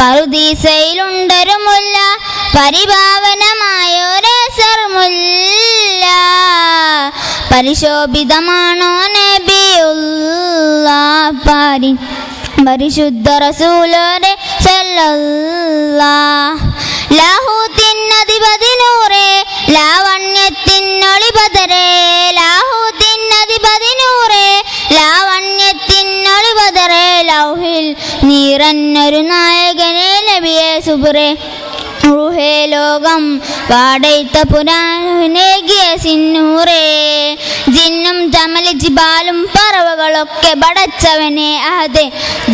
പറുദീസയിലുണ്ടൊരു മുല്ല പരിഭാവനമായൊരസർമുല്ല പരിശോഭിതമാണോ നബിയുള്ള പാരി പരിശുദ്ധ റസൂലോരെ ലാഹൂത്തിനധിപതി നീറന്നൊരു നായകനെ നബിയെ സുബുറേ. ഊഹേ ലോകം വാടയിത്ത പുരാനേകിയ സിന്നൂറേ. ജിന്നും തമലി ജിബാലും പറവകളൊക്കെ പടച്ചവനെ അതെ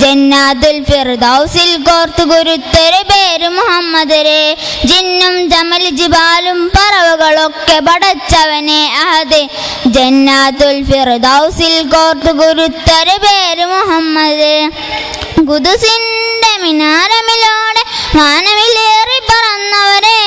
ജന്നാതുൽ ഫിർദൗസിൽ കോർത്തു ഗുരുത്തൊരു പേര് മുഹമ്മദരെ ജിന്നും തമലി ജിബാലും പറവകളൊക്കെ പടച്ചവനെ അതെ ജന്നാതുൽ ഫിർദൗസിൽ കോർത്തു ഗുരുത്തൊരു പേര് മുഹമ്മദ് കുതുസിന്റെ മിനാരമിലോടെ വാനമിലേറി പറന്നവരെ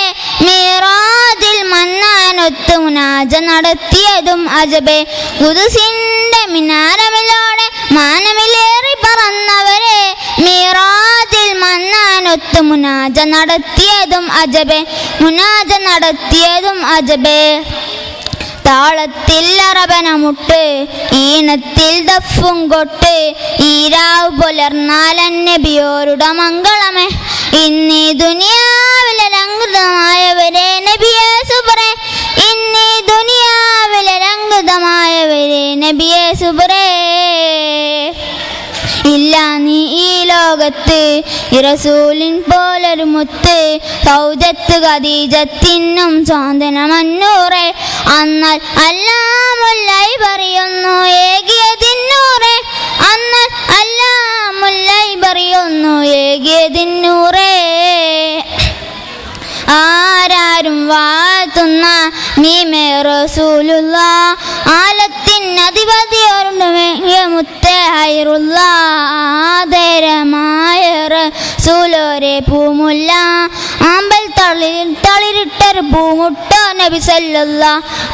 മീറാജിൽ മന്നാനൊത്തു മുനാജ നടത്തിയതും അജബേ. കുതുസിന്റെ മിനാരമിലോടെ മാനമിലേറി പറന്നവരെ മീറാജിൽ മന്നാനൊത്തു മുനാജ നടത്തിയതും അജബേ. മുനാജ നടത്തിയതും അജബെ. താളത്തിൽ അറബനമുട്ട് ഈണത്തിൽ ദഫും കൊട്ട് ഈരാവ് പുലർന്നാലന്നബിയോരുടെ മംഗളമേ. ഇന്നീ ദുനിയാവിലെ ലംഘിതമായവരെ നബിയെ സുബറേ ഇന്നീ ദുനിയാവിലെ ലംഘിതമായവരെ നബിയെ സുബറേ ഇല്ല നീ ഈ ലോകത്ത്. ഇറസൂലിൻ പോലൊരു മുത്ത്. സൗജത്ത് ഖദീജത്തിനും സാന്ത്വന മന്നൂറെ അന്നാൽ അല്ലാമുല്ലായി പറയുന്നു ഏകിയതിന്നൂറെ. അന്നാൽ അല്ലാമുല്ലായി പറയുന്നു ഏകിയതിന്നൂറേ. ആരാരും വാഴ്ത്തുന്ന നീമേ റസൂലുള്ള. ആലത്തിൻ റസൂലോരെ പൂമുല്ല. ആമ്പൽ തളിർ തളിരിട്ടൊരു പൂമുട്ട നബിസല്ല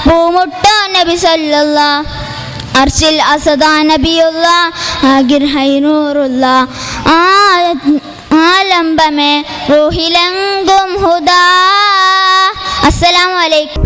പൂമുട്ട നബി സല്ലല്ല. അർഷിൽ അസദാ നബിയുള്ള ആഗിർ ഹൈനൂറുള്ള. ആ ആലംബമേ റൂഹിലെങ്കും ഹുദാ. അസ്സലാമു അലൈക്കും.